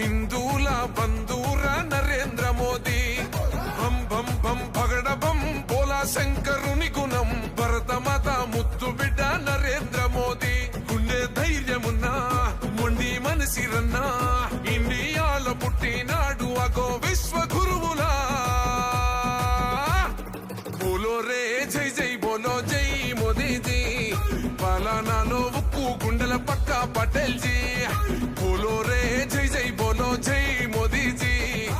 హిందూల బంధూర నరేంద్ర మోదీ. బం బం బం పగడ బం బోలా శంకరుని గుణం. భరత భరతమాత ముత్తు బిడ్డ నరేంద్ర మోదీ. గుండె ధైర్యమున్నా మొండి మనసిరన్నా. ఇండియాలో పుట్టినాడు అగో విశ్వగురు. గురువులా రే జై జై బోలో జై మోదీజీ. పాలనాలో ఉక్కు గుండెల పక్క పటేల్జీ. జీ రే జై జై బోలో జై మోదీజీ.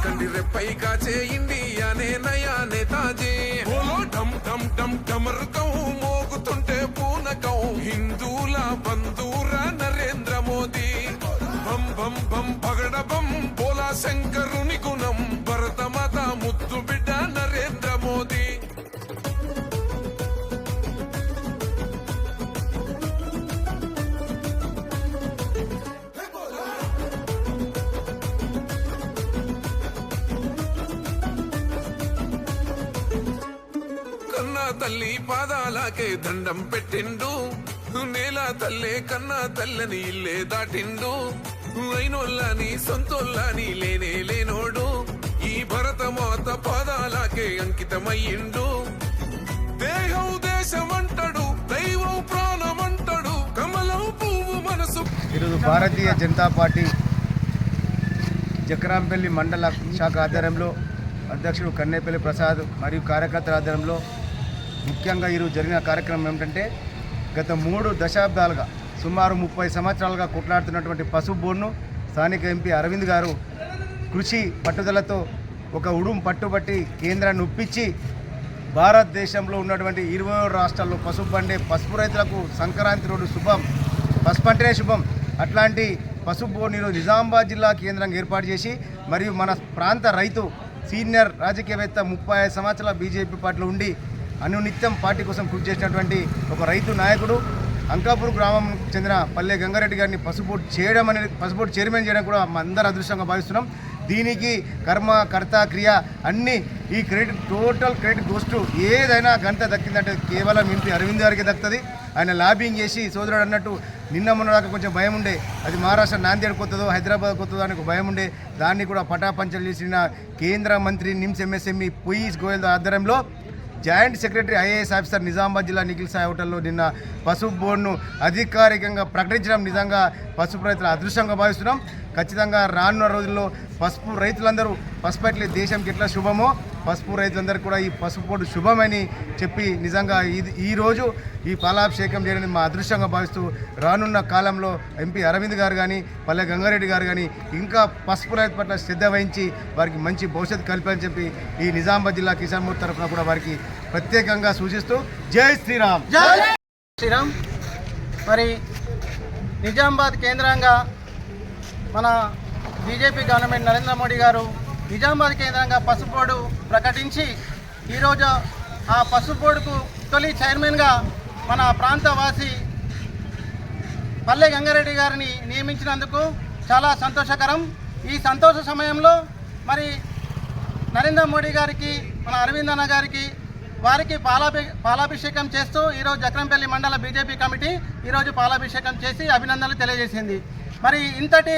కండి రెప్పై కాచే ఇండియానే నయా నేతాజీ. బోలో డమ్ డమ్ ఢమ్ ఢమరుకం మోగుతుంటే పూనకం హిందూల బంధూర నరేంద్ర మోదీ. బం బం బం పగడ బం బోలా శంకరుని గుణం. తల్లి పాదాలకే దండం పెట్టిండు. నేల తల్లే కన్నా తల్లని ఇల్లే దాటిండు. అయినోళ్ళని సొంతోళ్ళని లేనే లేనోడు. ఈ భరతమాత పాదాలకే అంకితమయ్యిండు. దేహం దేశమంటడు దైవం ప్రాణమంటడు కమలం పువ్వు మనసు. ఈరోజు భారతీయ జనతా పార్టీ జక్రాంపల్లి మండల శాఖ ఆధ్వర్యంలో అధ్యక్షుడు కన్నేపల్లి ప్రసాద్ మరియు కార్యకర్తల ఆధ్వర్యంలో ముఖ్యంగా ఈరోజు జరిగిన కార్యక్రమం ఏమిటంటే గత మూడు దశాబ్దాలుగా సుమారు ముప్పై సంవత్సరాలుగా కొట్లాడుతున్నటువంటి పసుపు బోర్డును స్థానిక ఎంపీ అరవింద్ గారు కృషి పట్టుదలతో ఒక ఉడుం పట్టుబట్టి కేంద్రాన్ని ఒప్పించి భారతదేశంలో ఉన్నటువంటి ఇరవై రాష్ట్రాల్లో పసుపు పండే పసుపు రైతులకు సంక్రాంతి రోడ్డు శుభం పసుపు అంటేనే శుభం. అట్లాంటి పసుపు బోర్డు ఈరోజు నిజామాబాద్ జిల్లా కేంద్రంగా ఏర్పాటు చేసి మరియు మన ప్రాంత రైతు సీనియర్ రాజకీయవేత్త ముప్పై ఐదు సంవత్సరాల బీజేపీ పార్టీలో ఉండి అనునిత్యం పార్టీ కోసం కృషి చేసినటువంటి ఒక రైతు నాయకుడు అంకాపూర్ గ్రామం చెందిన పల్లె గంగారెడ్డి గారిని పసుపోటు చేయడం అనేది పసుపోటు చైర్మన్ చేయడం కూడా మా అందరూ అదృష్టంగా భావిస్తున్నాం. దీనికి కర్మ కర్త క్రియ అన్ని ఈ క్రెడిట్ టోటల్ క్రెడిట్ గోస్ట్ ఏదైనా గంట దక్కిందంటే కేవలం ఎంపీ అరవింద్ గారికి దక్కుతుంది. ఆయన లాబింగ్ చేసి సోదరుడు అన్నట్టు నిన్న మొన్నదాకా కొంచెం భయం ఉండే. అది మహారాష్ట్ర నాందేడ్ కొత్తదో హైదరాబాద్ కొత్తదో అని ఒక భయం ఉండే. దాన్ని కూడా పటాపంచలు చేసిన కేంద్ర మంత్రి నిమ్స్ ఎంఎస్ఎంఈ పొయ్యి గోయల్ ఆధ్వర్యంలో joint secretary IAS officer Nizamabad జిల్లా నిఖిల్ సాయి హోటల్లో నిన్న పసుపు బోర్డును అధికారికంగా ప్రకటించడం నిజంగా పసుపు రైతుల అదృష్టంగా భావిస్తున్నాం. ఖచ్చితంగా రానున్న రోజుల్లో పసుపు రైతులందరూ పసుపు ఎట్లే దేశంకి ఎట్లా శుభమో పసుపు రైతులందరూ కూడా ఈ పసుపు బోర్డు శుభమని చెప్పి నిజంగా ఇది ఈరోజు ఈ పాలాభిషేకం చేయడానికి మా అదృష్టంగా భావిస్తూ రానున్న కాలంలో ఎంపీ అరవింద్ గారు కానీ పల్లె గంగారెడ్డి గారు కానీ ఇంకా పసుపు రైతు పట్ల శ్రద్ధ వహించి వారికి మంచి భవిష్యత్తు కల్పాలని చెప్పి ఈ నిజామాబాద్ జిల్లా కిసాన్ మూర్తి తరఫున కూడా వారికి ప్రత్యేకంగా సూచిస్తూ జై శ్రీరామ్. శ్రీరామ్. మరి నిజామాబాద్ కేంద్రంగా మన బీజేపీ గవర్నమెంట్ నరేంద్ర మోడీ గారు నిజామాబాద్ కేంద్రంగా పసుపు బోర్డు ప్రకటించి ఈరోజు ఆ పసుపు బోర్డుకు తొలి చైర్మన్గా మన ప్రాంతవాసి పల్లె గంగారెడ్డి గారిని నియమించినందుకు చాలా సంతోషకరం. ఈ సంతోష సమయంలో మరి నరేంద్ర మోడీ గారికి మన అరవింద్ అన్న గారికి వారికి పాలాభి పాలాభిషేకం చేస్తూ ఈరోజు జక్రంపల్లి మండల బీజేపీ కమిటీ ఈరోజు పాలాభిషేకం చేసి అభినందనలు తెలియజేసింది. మరి ఇంతటి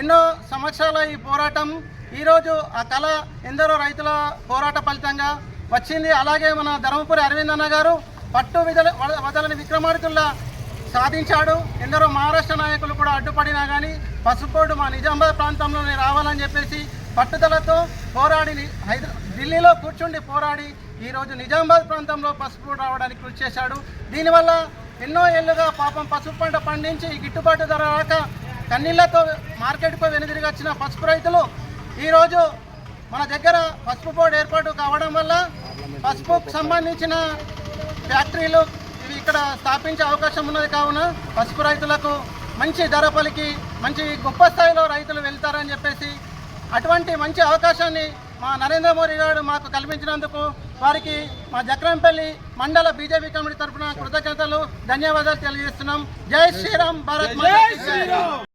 ఎన్నో సంవత్సరాల ఈ పోరాటం. ఈరోజు ఆ కళ ఎందరో రైతుల పోరాట ఫలితంగా వచ్చింది. అలాగే మన ధర్మపురి అరవింద్ అన్న గారు పట్టు విదల వదలని విక్రమార్కుల్లా సాధించాడు. ఎందరో మహారాష్ట్ర నాయకులు కూడా అడ్డుపడినా కానీ పసుపోటు మా నిజామాబాద్ ప్రాంతంలోనే రావాలని చెప్పేసి పట్టుదలతో పోరాడి హైదరా ఢిల్లీలో కూర్చుండి పోరాడి ఈరోజు నిజామాబాద్ ప్రాంతంలో పసుపు రావడానికి కృషి చేశాడు. దీనివల్ల ఎన్నో ఏళ్ళుగా పాపం పసుపు పంట పండించి గిట్టుబాటు ధర రాక కన్నీళ్ళతో మార్కెట్కు వెనుదిరిగి వచ్చిన పసుపు రైతులు ఈరోజు మన దగ్గర పసుపు బోర్డు ఏర్పాటు కావడం వల్ల పసుపుకు సంబంధించిన ఫ్యాక్టరీలు ఇవి ఇక్కడ స్థాపించే అవకాశం ఉన్నది కావున పసుపు రైతులకు మంచి ధర పలికి మంచి గొప్ప స్థాయిలో రైతులు వెళ్తారని చెప్పేసి అటువంటి మంచి అవకాశాన్ని మా నరేంద్ర మోడీ గారు మాకు కల్పించినందుకు వారికి మా జక్రంపల్లి మండల బీజేపీ కమిటీ తరఫున కృతజ్ఞతలు ధన్యవాదాలు తెలియజేస్తున్నాం. జై శ్రీరామ్ భారత్